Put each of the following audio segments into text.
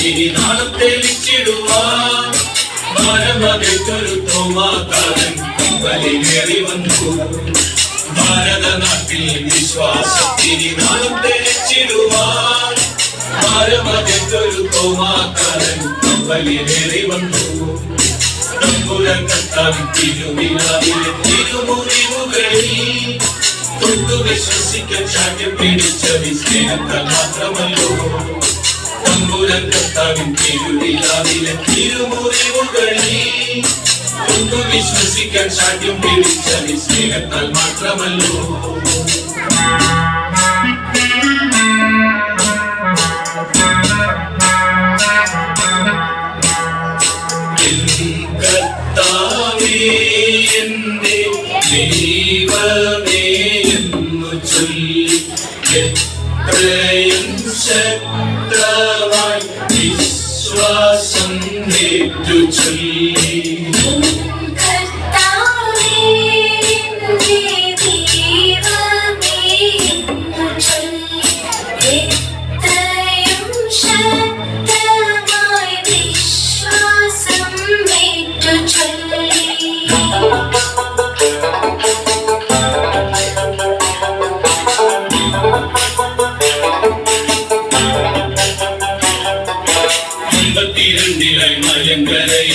ഇനി നാളം തെളിച്ചിടുവാൻ ഭാരമതിക്കൊരു തോമാതാരൻ വലിയേറി വന്നു ഭാരതനാട്ടിൽ വിശ്വാസത്തിന് നാളം തെളിച്ചിടുവാൻ ഭാരമതിക്കൊരു തോമാതാരൻ വലിയേറി വന്നു തമ്പുരക്കത്താൻ തിരുവിലാവിലെ തിരുമുറിവുകളിൽ തൊട്ടു വിശ്വസിക്കാൻ ചാറ്റം പിടിച്ച വിസ്മയത്താൽ മാത്രമല്ലോ തമ്പുരാൻ കർത്താവിൻ തിരുവിലാവിലെ തിരുമുറിവുകളിൽ. തൊട്ടു വിശ്വസിക്കാൻ ശാഠ്യം പിടിച്ച വിസ്നേഹത്താൽ മാത്രമല്ലോ. ദൈവമേ എന്നു ചൊല്ലി. എത്രയും ശക്തമായി വിശ്വാസം ഏറ്റു ചൊല്ലി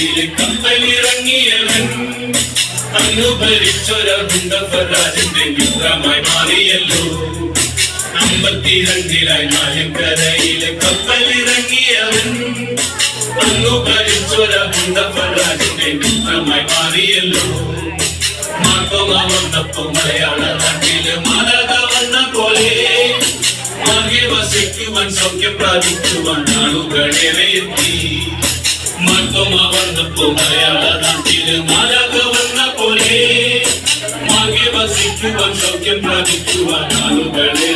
മലങ്കരയിലെ കപ്പലിറങ്ങിയവൻ അനുഭരിച്ചൊരരാജന്റെ മിത്രമായി മാറിയല്ലോ. അമ്പത്തിരണ്ടിലായി മലങ്കരയിലെ കപ്പലിറങ്ങിയവൻ. അനുഭരിച്ചൊരരാജന്റെ മിത്രമായി മാറിയല്ലോ. മാർത്തോമ വന്നപ്പോ മലയാള നാട്ടിൽ മാലക വന്ന പോലെ. മാർഗെ വസിക്കുവാൻ സൗഖ്യം പ്രാപിക്കുവാൻ ആളുകളേറെ എത്തി. മാർത്തോമ വന്നപ്പോ മലയാള നാട്ടിൽ മാലക വന്ന പോലെ മാർഗെ വസിക്കുവാൻ സൗഖ്യം പ്രാപിക്കുവാൻ ആളുകളേറെ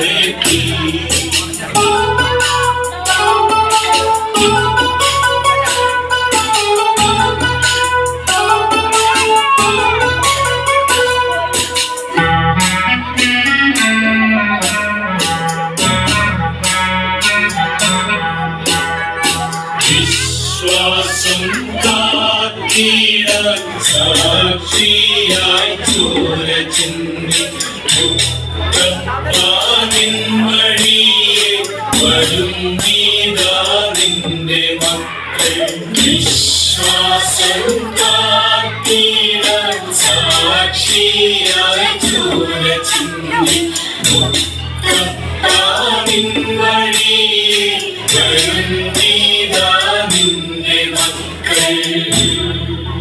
കാത്തിടാൻ സാക്ഷിയായി ചോര ചിന്തി വരും നീതാ നിന്റെ മക്കൾ. വിശ്വാസം കാത്തിടാൻ സാക്ഷിയായി ചോര ചിന്തി വഴിയെ വരും നീ Amen.